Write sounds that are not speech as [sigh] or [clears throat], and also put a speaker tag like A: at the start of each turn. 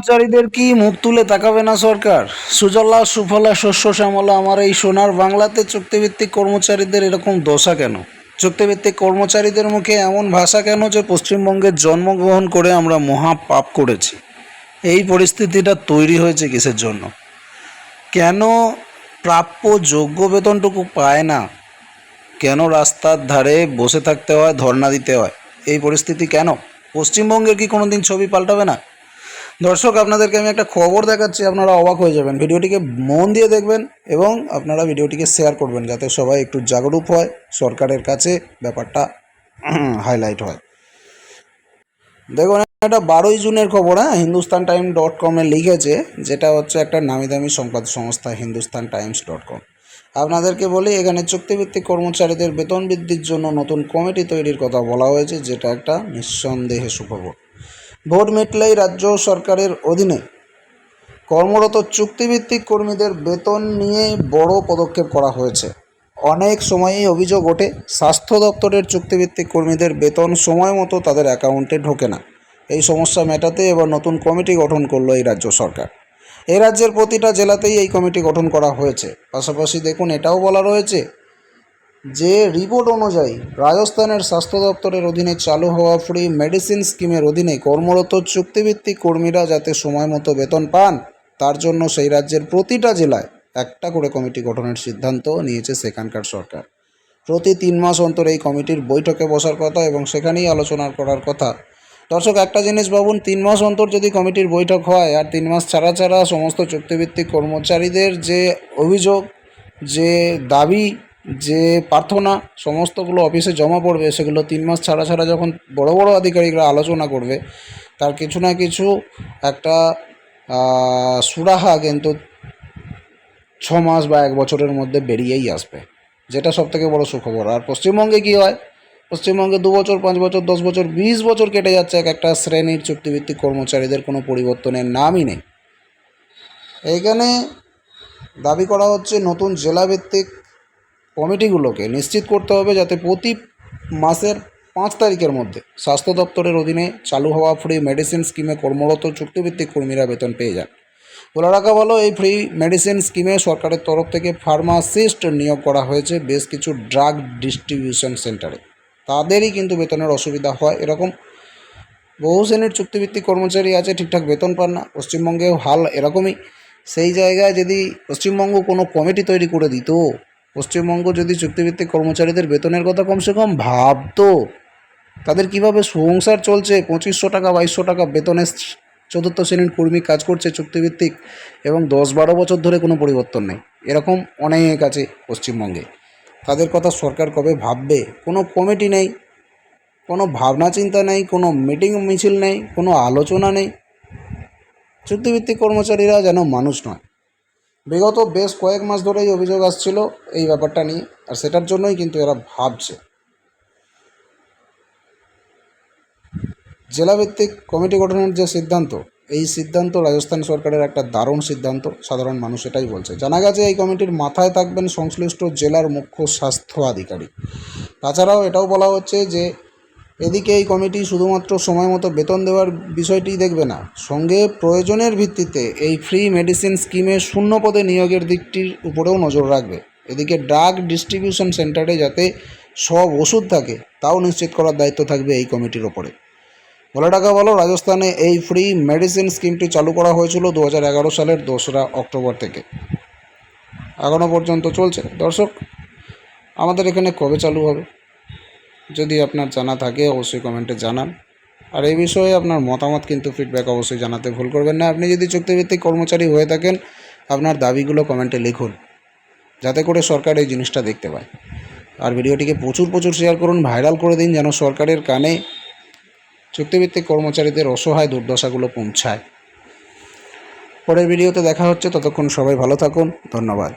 A: কর্মচারীদের কি মুখ তুলে তাকাবে না সরকার? সুজলা, সুফলা, শস্য, শ্যামলা, আমার এই সোনার বাংলাতে চুক্তিভিত্তিক কর্মচারীদের এরকম দশা কেন? চুক্তিভিত্তিক কর্মচারীদের মুখে এমন ভাষা কেন যে পশ্চিমবঙ্গে জন্মগ্রহণ করে আমরা মহা পাপ করেছি? এই পরিস্থিতিটা তৈরি হয়েছে কিসের জন্য? কেন প্রাপ্য যোগ্য বেতনটুকু পায় না? কেন রাস্তার ধারে বসে থাকতে হয়, ধর্ণা দিতে হয়? এই পরিস্থিতি কেন? পশ্চিমবঙ্গের কি কোনোদিন ছবি পাল্টাবে না? দর্শক, আপনাদেরকে আমি একটা খবর দেখাচ্ছি, আপনারা অবাক হয়ে যাবেন। ভিডিওটিকে মন দিয়ে দেখবেন এবং আপনারা ভিডিওটিকে শেয়ার করবেন, যাতে সবাই একটু জাগরূক হয়, সরকারের কাছে ব্যাপারটা [clears throat] হাইলাইট হয়। দেখুন, এটা বারোই জুনের খবর হ্যাঁ? হিন্দুস্তান টাইম ডট কমে লিখেছে, যেটা হচ্ছে একটা নামি দামি সংবাদ সংস্থা হিন্দুস্তান টাইমস ডট কম আপনাদেরকে বলি, এখানে চুক্তিভিত্তিক কর্মচারীদের বেতন বৃদ্ধির জন্য নতুন কমিটি তৈরির কথা বলা হয়েছে, যেটা একটা নিঃসন্দেহে সুখবর। ভোট মিটলেই রাজ্য সরকারের অধীনে। কর্মরত চুক্তিভিত্তিক কর্মীদের বেতন নিয়ে বড় পদক্ষেপ করা হয়েছে। অনেক সময়ই অভিযোগ ওঠে, স্বাস্থ্য দপ্তরের চুক্তিভিত্তিক কর্মীদের বেতন সময় মতো তাদের অ্যাকাউন্টে ঢোকে না। এই সমস্যা মেটাতে এবার নতুন কমিটি গঠন করল এই রাজ্য সরকার। এই রাজ্যের প্রতিটা জেলাতেই এই কমিটি গঠন করা হয়েছে। পাশাপাশি দেখুন, এটাও বলা রয়েছে যে রিপোর্ট অনুযায়ী রাজস্থানের স্বাস্থ্য দপ্তরের অধীনে চালু হওয়া ফ্রি মেডিসিন স্কিমের অধীনে কর্মরত চুক্তিভিত্তিক কর্মীরা যাতে সময় মতো বেতন পান, তার জন্য সেই রাজ্যের প্রতিটা জেলায় একটা করে কমিটি গঠনের সিদ্ধান্ত নিয়েছে সেখানকার সরকার। প্রতি তিন মাস অন্তর এই কমিটির বৈঠকে বসার কথা এবং সেখানেই আলোচনা করার কথা। দর্শক, একটা জিনিস ভাবুন, তিন মাস অন্তর যদি কমিটির বৈঠক হয় আর তিন মাস ছাড়া ছাড়া সমস্ত চুক্তিভিত্তিক কর্মচারীদের যে অভিযোগ, যে দাবি যে প্রার্থনা সমস্তগুলো অফিসে জমা পড়বে, সেগুলো তিন মাস ছাড়া ছাড়া যখন বড় বড় আধিকারিকরা আলোচনা করবে, তার কিছু না কিছু একটা সুরাহা কিন্তু ছ মাস বা এক বছরের মধ্যে বেরিয়েই আসবে, যেটা সব থেকে বড় সুখবর। আর পশ্চিমবঙ্গে কি হয়? পশ্চিমবঙ্গে দু বছর, পাঁচ বছর, দশ বছর, বিশ বছর কেটে যাচ্ছে এক একটা শ্রেণির চুক্তিভিত্তিক কর্মচারীদের, কোনো পরিবর্তনের নামই নেই। এইখানে দাবি করা হচ্ছে নতুন জেলাভিত্তিক কমিটিগুলোকে নিশ্চিত করতে হবে যাতে প্রতি মাসের পাঁচ তারিখের মধ্যে স্বাস্থ্য দপ্তরের অধীনে চালু হওয়া ফ্রি মেডিসিন স্কিমে কর্মরত চুক্তিভিত্তিক কর্মীরা বেতন পেয়ে যান। বলে রাখা ভালো, এই ফ্রি মেডিসিন স্কিমে সরকারের তরফ থেকে ফার্মাসিস্ট নিয়োগ করা হয়েছে বেশ কিছু ড্রাগ ডিস্ট্রিবিউশন সেন্টারে তাদেরই কিন্তু বেতনের অসুবিধা হয়। এরকম বহু শ্রেণির চুক্তিভিত্তিক কর্মচারী আছে, ঠিকঠাক বেতন পান না। পশ্চিমবঙ্গেও হাল এরকমই। সেই জায়গায় যদি পশ্চিমবঙ্গ কোনো কমিটি তৈরি করে দিত পশ্চিমবঙ্গ যদি চুক্তিভিত্তিক কর্মচারীদের বেতনের কথা কমসে কম ভাবতো তাদের কীভাবে সংসার চলছে? পঁচিশশো টাকা, বাইশশো টাকা বেতনে চতুর্থ শ্রেণির কর্মী কাজ করছে চুক্তিভিত্তিক এবং দশ বারো বছর ধরে কোনো পরিবর্তন নেই। এরকম অনেক আছে পশ্চিমবঙ্গে। তাদের কথা সরকার কবে ভাববে? কোনো কমিটি নেই, কোনো ভাবনা চিন্তা নেই, কোনো মিটিং মিছিল নেই, কোনো আলোচনা নেই। চুক্তিভিত্তিক কর্মচারীরা যেন মানুষ নয়। বিগত বেশ কয়েক মাস ধরেই অভিযোগ আসছিল এই ব্যাপারটা নিয়ে, আর সেটার জন্যই কিন্তু এরা ভাবছে। জেলাভিত্তিক কমিটি গঠনের যে সিদ্ধান্ত, এই সিদ্ধান্ত রাজস্থান সরকারের একটা দারুণ সিদ্ধান্ত, সাধারণ মানুষ এটাই বলছে। জানা গেছে এই কমিটির মাথায় থাকবেন সংশ্লিষ্ট জেলার মুখ্য স্বাস্থ্য আধিকারিক। তাছাড়াও এটাও বলা হচ্ছে যে এদিকে এই কমিটি শুধুমাত্র সময় মতো বেতন দেওয়ার বিষয়টি দেখবে না। সঙ্গে প্রয়োজনের ভিত্তিতে এই ফ্রি মেডিসিন স্কিমে শূন্য পদে নিয়োগের দিকটির উপরেও নজর রাখবে। এদিকে ড্রাগ ডিস্ট্রিবিউশন সেন্টারে যাতে সব ওষুধ থাকে, তাও নিশ্চিত করার দায়িত্ব থাকবে এই কমিটির ওপরে। বলে টাকা বলো রাজস্থানে এই ফ্রি মেডিসিন স্কিমটি চালু করা হয়েছিল দু হাজার এগারো সালের দোসরা অক্টোবর থেকে। এখনও পর্যন্ত চলছে। দর্শক, আমাদের এখানে কবে চালু হবে? যদি আপনার জানা থাকে, অবশ্যই কমেন্টে জানান। আর এই বিষয়ে আপনার মতামত কিন্তু ফিডব্যাক অবশ্যই জানাতে ভুল করবেন না। আপনি যদি চুক্তিভিত্তিক কর্মচারী হয়ে থাকেন, আপনার দাবিগুলো কমেন্টে লিখুন, যাতে করে সরকার এই জিনিসটা দেখতে পায়। আর ভিডিওটিকে প্রচুর প্রচুর শেয়ার করুন ভাইরাল করে দিন, যেন সরকারের কানে চুক্তিভিত্তিক কর্মচারীদের অসহায় দুর্দশাগুলো পৌঁছায়। পরের ভিডিওতে দেখা হচ্ছে, ততক্ষণ সবাই ভালো থাকুন, ধন্যবাদ।